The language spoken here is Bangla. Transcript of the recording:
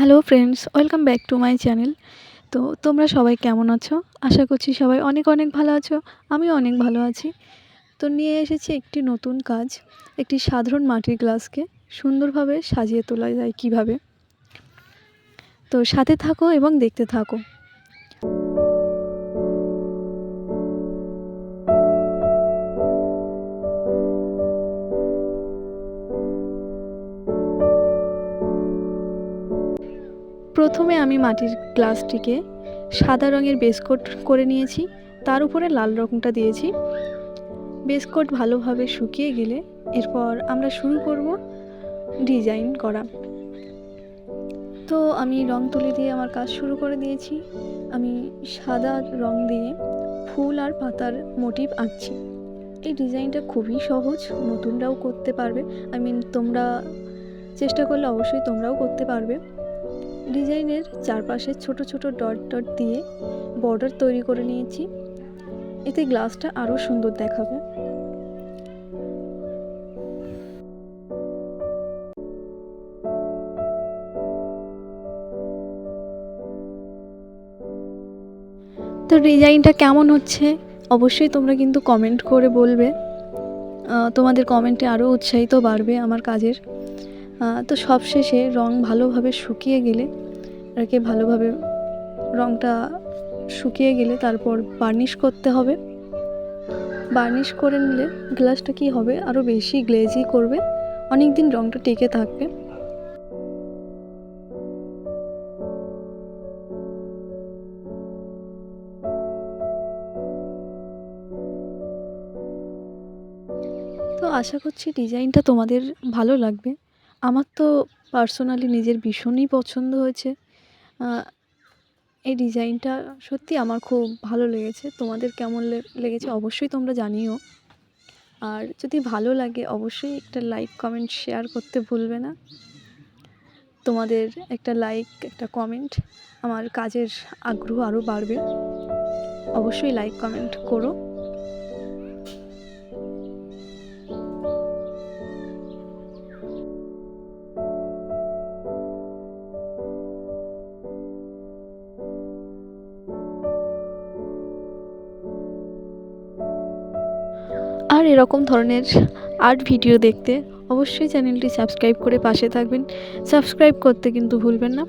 Hello friends welcome back to my channel তো তোমরা সবাই কেমন আছো? আশা করছি সবাই অনেক অনেক ভালো আছো। আমিও অনেক ভালো আছি। তো নিয়ে এসেছি একটি নতুন কাজ, একটি সাধারণ মাটির গ্লাসকে সুন্দরভাবে সাজিয়ে তোলা যায় কীভাবে। তো সাথে থাকো এবং দেখতে থাকো। প্রথমে আমি মাটির গ্লাসটিকে সাদা রঙের বেসকোট করে নিয়েছি, তার উপরে লাল রঙটা দিয়েছি। বেসকোট ভালোভাবে শুকিয়ে গেলে এরপর আমরা শুরু করব ডিজাইন করা। তো আমি রং তুলি দিয়ে আমার কাজ শুরু করে দিয়েছি। আমি সাদা রং দিয়ে ফুল আর পাতার মোটিভ আঁকছি। এই ডিজাইনটা খুবই সহজ, নতুনরাও করতে পারবে। আই মিন তোমরা চেষ্টা করলে অবশ্যই তোমরাও করতে পারবে। ডিজাইনের চারপাশে ছোট ছোট ডট ডট দিয়ে বর্ডার তৈরি করে নিয়েছি। এতে গ্লাসটা আরও সুন্দর দেখাবে। তো ডিজাইনটা কেমন হচ্ছে? অবশ্যই তোমরা কিন্তু কমেন্ট করে বলবে। তোমাদের কমেন্টে আরও উৎসাহিত বাড়বে আমার কাজের। তো সবশেষে রং ভালোভাবে শুকিয়ে গেলে, আর কি ভালোভাবে রংটা শুকিয়ে গেলে তারপর বার্নিশ করতে হবে। বার্নিশ করে নিলে গ্লাসটা কি হবে? আরও বেশি গ্লেজি করবে। অনেক দিন রংটা টিকে থাকবে। তো আশা করছি ডিজাইনটা তোমাদের ভালো লাগবে। আমার তো পার্সোনালি নিজের ভীষণই পছন্দ হয়েছে। এই ডিজাইনটা সত্যি আমার খুব ভালো লেগেছে। তোমাদের কেমন লেগেছে অবশ্যই তোমরা জানিও। আর যদি ভালো লাগে, অবশ্যই একটা লাইক কমেন্ট শেয়ার করতে ভুলবে না। তোমাদের একটা লাইক একটা কমেন্ট আমার কাজের আগ্রহ আরও বাড়বে। অবশ্যই লাইক কমেন্ট করো। আর এরকম ধরনের আর্ট ভিডিও দেখতে অবশ্যই চ্যানেলটি সাবস্ক্রাইব করে পাশে থাকবেন। সাবস্ক্রাইব করতে কিন্তু ভুলবেন না।